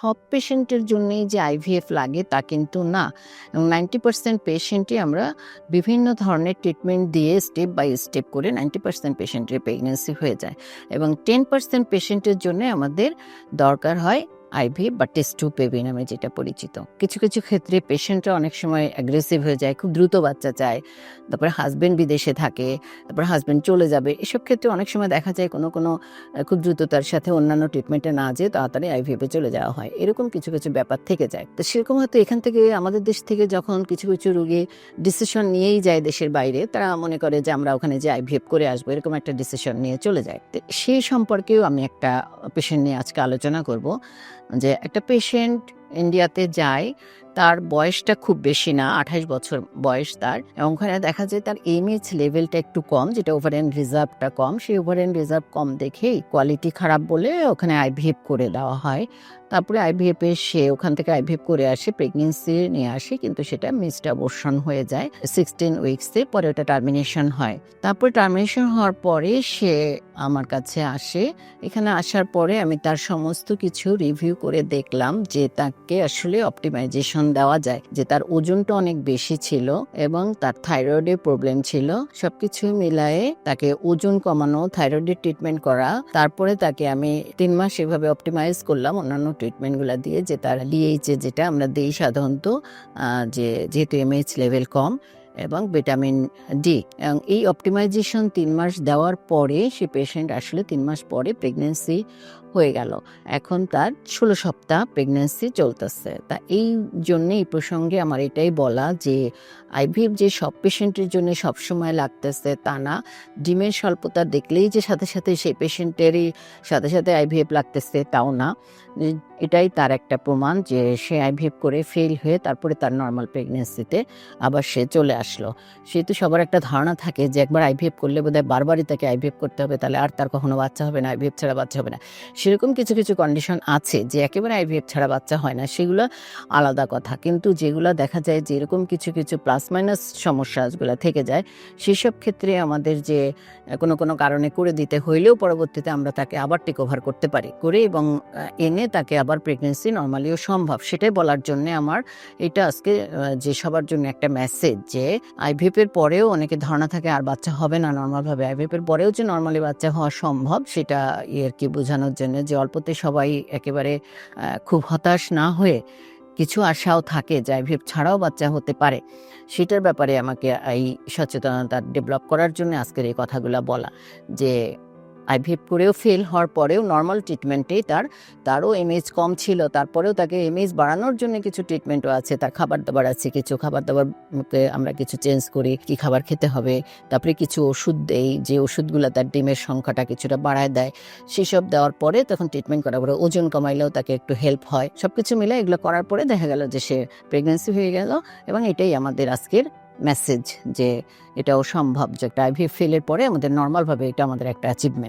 সব পেশেন্টের জন্যই যে আইভিএফ লাগে তা কিন্তু না। এবং নাইনটি পার্সেন্ট পেশেন্টই আমরা বিভিন্ন ধরনের ট্রিটমেন্ট দিয়ে স্টেপ বাই স্টেপ করে নাইনটি পার্সেন্ট পেশেন্টের প্রেগনেন্সি হয়ে যায়। এবং টেন পার্সেন্ট পেশেন্টের জন্য আমাদের দরকার হয় আইভি বা টেস্ট বেবি নামে যেটা পরিচিত। কিছু কিছু ক্ষেত্রে পেশেন্টরা অনেক সময় অ্যাগ্রেসিভ হয়ে যায়, খুব দ্রুত বাচ্চা চায়, তারপরে হাজবেন্ড বিদেশে থাকে, তারপরে হাজবেন্ড চলে যাবে, এসব ক্ষেত্রে অনেক সময় দেখা যায় কোনো কোনো খুব দ্রুততার সাথে অন্যান্য ট্রিটমেন্টে না যেয়ে তাড়াতাড়ি আইভিএফে চলে যাওয়া হয়। এরকম কিছু কিছু ব্যাপার থেকে যায়। তো সেরকম হয়তো এখান থেকে আমাদের দেশ থেকে যখন কিছু কিছু রোগী ডিসিশন নিয়েই যায় দেশের বাইরে, তারা মনে করে যে আমরা ওখানে যে আইভিএফ করে আসব, এরকম একটা ডিসিশন নিয়ে চলে যায়। তো সেই সম্পর্কেও আমি একটা পেশেন্ট নিয়ে আজকে আলোচনা করব। যে একটা পেশেন্ট ইন্ডিয়াতে যায় তার বয়সটা খুব বেশি না, আঠাশ বছর বয়স তার। এবং ওখানে দেখা যায় তার এমএইচ লেভেলটা একটু কম, যেটা ওভার এন্ড রিজার্ভটা কম। সেই ওভার এন্ড রিজার্ভ কম দেখেই কোয়ালিটি খারাপ বলে ওখানে আইভিএফ করে দেওয়া হয়। তারপরে আইভিএফ এ সে ওখান থেকে আইভিএফ করে আসে প্রেগনেন্সি নিয়ে আসে, কিন্তু সেটা মিসড অবর্ষণ হয়ে যায় সিক্সটিন উইকসে পরে ওটা টার্মিনেশন হয়। তারপর টার্মিনেশন হওয়ার পরে সে আমার কাছে আসে। এখানে আসার পরে আমি তার সমস্ত কিছু রিভিউ করে দেখলাম যে তাকে আসলে অপটিমাইজেশন দেওয়া যায়, যে তার ওজনটা অনেক বেশি ছিল এবং তার থাইরয়েডের প্রবলেম ছিল। সবকিছু মিলায়ে তাকে ওজন কমানো, থাইরয়েডের ট্রিটমেন্ট করা, তারপরে তাকে আমি তিন মাস এভাবে অপটিমাইজ করলাম অন্যান্য ট্রিটমেন্টগুলো দিয়ে, যে তার ডিএইচে যেটা আমরা দিই সাধারণত যে যেহেতু এমএইচ লেভেল কম এবং ভিটামিন ডি এবং এই অপটিমাইজেশন তিন মাস দেওয়ার পরে সে পেশেন্ট আসলে তিন মাস পরে প্রেগনেন্সি হয়ে গেল। এখন তার ষোলো সপ্তাহ প্রেগনেন্সি চলতেছে। তা এই জন্য, এই প্রসঙ্গে আমার এটাই বলা যে আইভিএফ যে সব পেশেন্টের জন্য সবসময় লাগতেছে তা না। ডিমের স্বল্পতা দেখলেই যে সাথে সাথে সেই পেশেন্টেরই সাথে সাথে আইভিএফ লাগতেছে তাও না। এটাই তার একটা প্রমাণ যে সে আইভিএফ করে ফেল হয়ে তারপরে তার নর্মাল প্রেগনেন্সিতে আবার সে চলে আসলো। সেহেতু সবার একটা ধারণা থাকে যে একবার আইভিএফ করলে বোধহয় বারবারই তাকে আইভিএফ করতে হবে, তাহলে আর তার কখনো বাচ্চা হবে না আইভিএফ ছাড়া বাচ্চা হবে না। সেরকম কিছু কিছু কন্ডিশন আছে যে একেবারে আইভিএফ ছাড়া বাচ্চা হয় না, সেগুলো আলাদা কথা। কিন্তু যেগুলো দেখা যায় যে এরকম কিছু কিছু প্লাস মাইনাস সমস্যাগুলো থেকে যায়, সেসব ক্ষেত্রে আমাদের যে কোনো কোনো কারণে করে দিতে হইলেও পরবর্তীতে আমরা তাকে আবার টেক ওভার করতে পারি। করে এবং এনে তাকে আবার প্রেগনেন্সি নর্মালিও সম্ভব। সেটাই বলার জন্য আমার এটা আজকে যে সবার জন্য একটা মেসেজ যে আইভিএফ এর পরেও অনেকে ধারণা থাকে আর বাচ্চা হবে না নর্মালভাবে আইভিএফ এর পরেও যে নর্মালি বাচ্চা হওয়া সম্ভব, সেটা আর কি বোঝানোর জন্য যে অল্পতে সবাই একেবারে খুব হতাশ না হয়ে কিছু আশাও থাকে যে আইভিএফ ছাড়াও বাচ্চা হতে পারে। সেটার ব্যাপারে আমাকে এই সচেতনতা ডেভেলপ করার জন্য আজকের এই কথাগুলো বলা। যে আইভিএফ করেও ফেল হওয়ার পরেও নর্মাল ট্রিটমেন্টেই তার, তারও এমএজ কম ছিল, তারপরেও তাকে এমএজ বাড়ানোর জন্য কিছু ট্রিটমেন্টও আছে, তার খাবার দাবার আছে, কিছু খাবার দাবার আমরা কিছু চেঞ্জ করি, কি খাবার খেতে হবে, তারপরে কিছু ওষুধ দেই, যে ওষুধগুলো তার ডিমের সংখ্যাটা কিছুটা বাড়ায় দেয়, সেসব দেওয়ার পরে তখন ট্রিটমেন্ট করার পরে ওজন কমাইলেও তাকে একটু হেল্প হয় সব কিছু মিলে এগুলো করার পরে দেখা গেল যে সে প্রেগনেন্সি হয়ে গেল এবং এটাই আমাদের আজকের মেসেজ যে এটাও সম্ভব যে একটা আইভি ফেলের পরে আমাদের নর্মালভাবে এটা আমাদের একটা অ্যাচিভমেন্ট